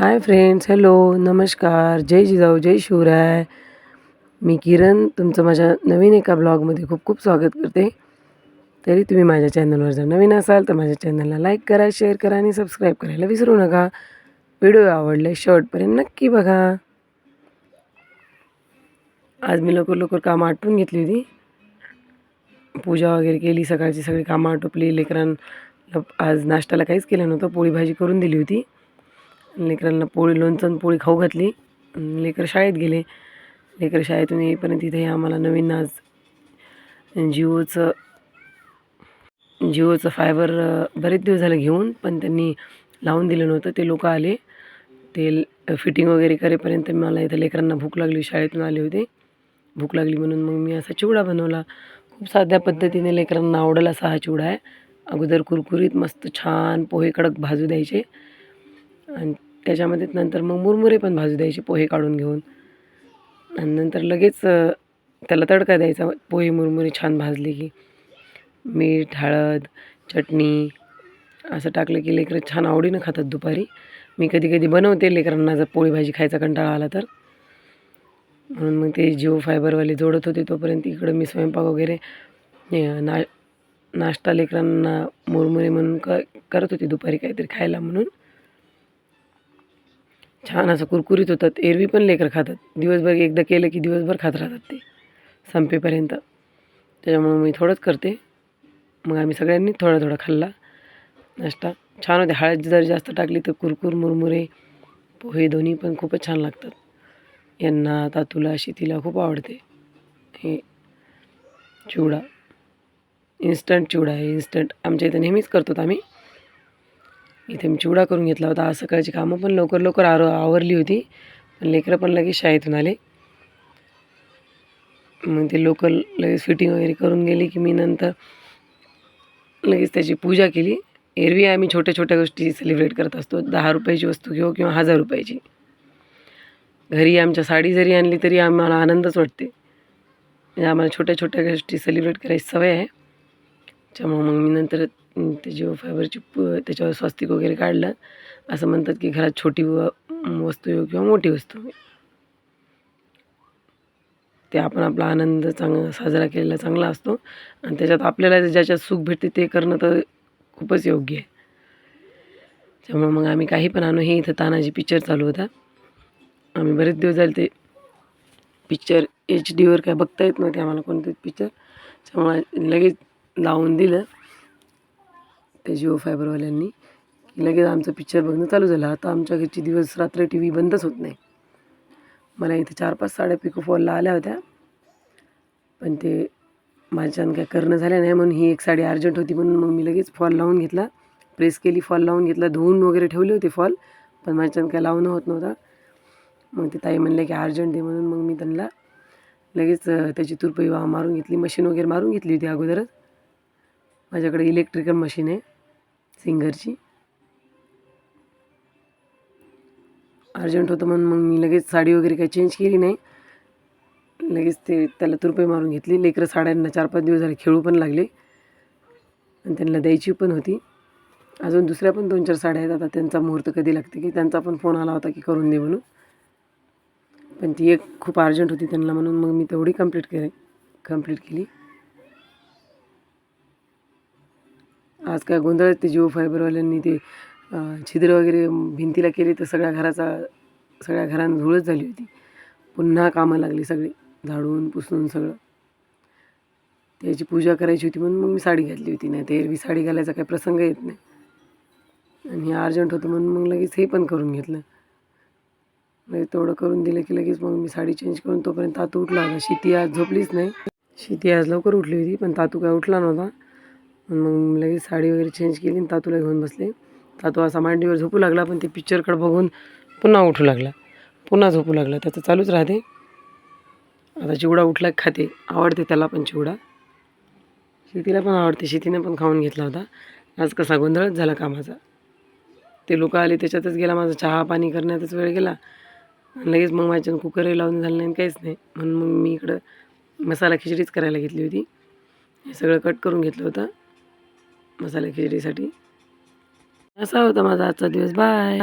Hi friends hello नमस्कार जय जिजाऊ जय शिवराय. मी किरण तुमचं माझ्या नवीन एका ब्लॉगमध्ये खूप खूप स्वागत करते. तरी तुम्ही माझ्या चॅनलवर जर नवीन असाल तर माझ्या चॅनलला लाईक करा शेअर करा आणि सबस्क्राईब करायला विसरू नका. व्हिडिओ आवडले शॉर्टपर्यंत नक्की बघा. आज मी लवकर लवकर कामं आटपून घेतली होती. पूजा वगैरे केली सकाळची सगळी कामं आटोपली. लेकरांना आज नाश्त्याला काहीच केलं नव्हतं. पोळी भाजी करून दिली होती. लेकरांना पोळी लोणचं आणि पोळी खाऊ घातली. लेकर शाळेत गेले. लेकर शाळेतून येईपर्यंत इथे आम्हाला नवीन आज जिओचं जिओचं फायबर बरेच दिवस झाले घेऊन पण त्यांनी लावून दिलं नव्हतं. ते लोक आले. ते फिटिंग वगैरे करेपर्यंत मला इथं लेकरांना भूक लागली. शाळेतून आले होते. भूक लागली म्हणून मग मी असा चिवडा बनवला. खूप साध्या पद्धतीने लेकरांना आवडेल असा हा चिवडा आहे. अगोदर कुरकुरीत मस्त छान पोहे कडक भाजू द्यायचे. आणि त्याच्यामध्ये नंतर मग मुरमुरे पण भाजू द्यायचे पोहे काढून घेऊन. आणि नंतर लगेच त्याला तडका द्यायचा पोहे मुरमुरे छान भाजले की. मीठ हळद चटणी असं टाकलं की लेकरं छान आवडीनं खातात दुपारी. मी कधी कधी बनवते लेकरांना जर पोळी भाजी खायचा कंटाळा आला तर. म्हणून मग ते जिओ फायबरवाले जोडत होते तोपर्यंत इकडं मी स्वयंपाक वगैरे ना नाश्ता लेकरांना मुरमुरे म्हणून क करत होते दुपारी काहीतरी खायला म्हणून. छान असं कुरकुरीत होतात एरवी पण लेकर खातात. दिवसभर एकदा केलं की दिवसभर खात राहतात ते संपेपर्यंत. त्याच्यामुळं मी थोडंच करते. मग आम्ही सगळ्यांनी थोडा थोडा खाल्ला नाश्ता. छान होते हळद जर जास्त टाकली तर कुरकुर मुरमुरे पोहे दोन्ही पण खूपच छान लागतात. यांना तातूला शेतीला खूप आवडते. हे चिवडा. इन्स्टंट चिवडा आहे इन्स्टंट. आमच्या इथं नेहमीच करतो आम्ही. इथे मी चिवडा करून घेतला होता. आज सकाळची कामं पण लवकर लवकर आर आवरली होती. पण लेकरं पण लगेच शाळेतून आले. मग ते लोकल लगेच फिटिंग वगैरे करून गेली की मी नंतर लगेच त्याची पूजा केली. एरवी आम्ही छोट्या छोट्या गोष्टी सेलिब्रेट करत असतो. दहा रुपयाची वस्तू घेऊ किंवा हजार रुपयाची. घरी आमच्या साडी जरी आणली तरी आम्हाला आनंदच वाटते. म्हणजे आम्हाला छोट्या छोट्या गोष्टी सेलिब्रेट करायची सवय आहे. त्याच्यामुळं मग मी नंतर त्याची फायबरची प त्याच्यावर स्वस्तिक वगैरे काढलं असं म्हणतात की घरात छोटी व वस्तू येऊ किंवा मोठी वस्तू ते आपण आपला आनंद चांग साजरा केलेला चांगला असतो. आणि त्याच्यात आपल्याला ज्याच्यात सुख भेटते ते करणं तर खूपच योग्य आहे. त्यामुळे मग आम्ही काही पण आणू. हे इथं तानाजी पिक्चर चालू होता. आम्ही बरेच दिवस झाले ते पिक्चर एच डीवर काय बघता येत नव्हते आम्हाला कोणते पिक्चर त्यामुळे लगेच लावून दिलं. त्या जिओ फायबरवाल्यांनी की लगेच आमचं पिक्चर बघणं चालू झालं. आता आमच्या घरची दिवस रात्र टी व्ही बंदच होत नाही. मला इथे चार पाच साड्या पिको फॉलला आल्या होत्या. पण ते माझ्यानं काय करणं झालं नाही म्हणून ही एक साडी अर्जंट होती म्हणून मग मी लगेच फॉल लावून घेतला. प्रेस केली फॉल लावून घेतला. धुवून वगैरे ठेवले होते फॉल पण माझ्यानं काय लावणं होत नव्हता. मग ते ताई म्हणले की अर्जंट आहे म्हणून मग मी त्यांना लगेच त्याची तुरपई वा मारून घेतली. मशीन वगैरे मारून घेतली होती अगोदरच. माझ्याकडे इलेक्ट्रिकल मशीन आहे. सिंगरची. अर्जंट होतं म्हणून मग मी लगेच साडी वगैरे काही चेंज केली नाही. लगेच ते त्याला तुरपे मारून घेतली. लेकरं साड्यांना चार पाच दिवस झाले खेळू पण लागले. आणि त्यांना द्यायची पण होती. अजून दुसऱ्या पण दोन चार साड्या आहेत. आता त्यांचा मुहूर्त कधी लागते की त्यांचा पण फोन आला होता की करून दे म्हणून. पण ती एक खूप अर्जंट होती त्यांना म्हणून मग मी तेवढी कंप्लीट केली कंप्लीट केली. आज काय गोंधळच ते जिओ फायबरवाल्यांनी ते छिद्र वगैरे भिंतीला केली तर सगळ्या घराचा सगळ्या घरानं धूळच झाली होती. पुन्हा कामं लागली सगळी झाडून पुसून सगळं. त्याची पूजा करायची होती म्हणून मग मी साडी घातली होती. नाही तर एरवी साडी घालायचा काही प्रसंग येत नाही. आणि हे अर्जंट होतं म्हणून मग लगेच हे पण करून घेतलं. लगेच तेवढं करून दिलं की लगेच मग मी साडी चेंज करून तोपर्यंत तातू उठला होता. शिती आज झोपलीच नाही. शिती आज लवकर उठली होती पण तातू काय उठला नव्हता. मग लगेच साडी वगैरे चेंज केली आणि तातूला घेऊन बसले. तातू असा मांडीवर झोपू लागला पण ते पिक्चरकडे बघून पुन्हा उठू लागला. पुन्हा झोपू लागला. त्याचं चालूच राहते. आता चिवडा उठला खाते. आवडते त्याला पण चिवडा. शेतीला पण आवडते. शेतीने पण खाऊन घेतला होता. आज कसा गोंधळच झाला कामाचा. ते लोक आले त्याच्यातच गेला. माझा चहा पाणी करण्यातच वेळ गेला. आणि लगेच मग माझ्या कुकरही लावून झालं नाही काहीच नाही. म्हणून मग मी इकडं मसाला खिचडीच करायला घेतली होती. हे सगळं कट करून घेतलं होतं. मसाले खिचडीसाठी. असा होता माझा आजचा दिवस. बाय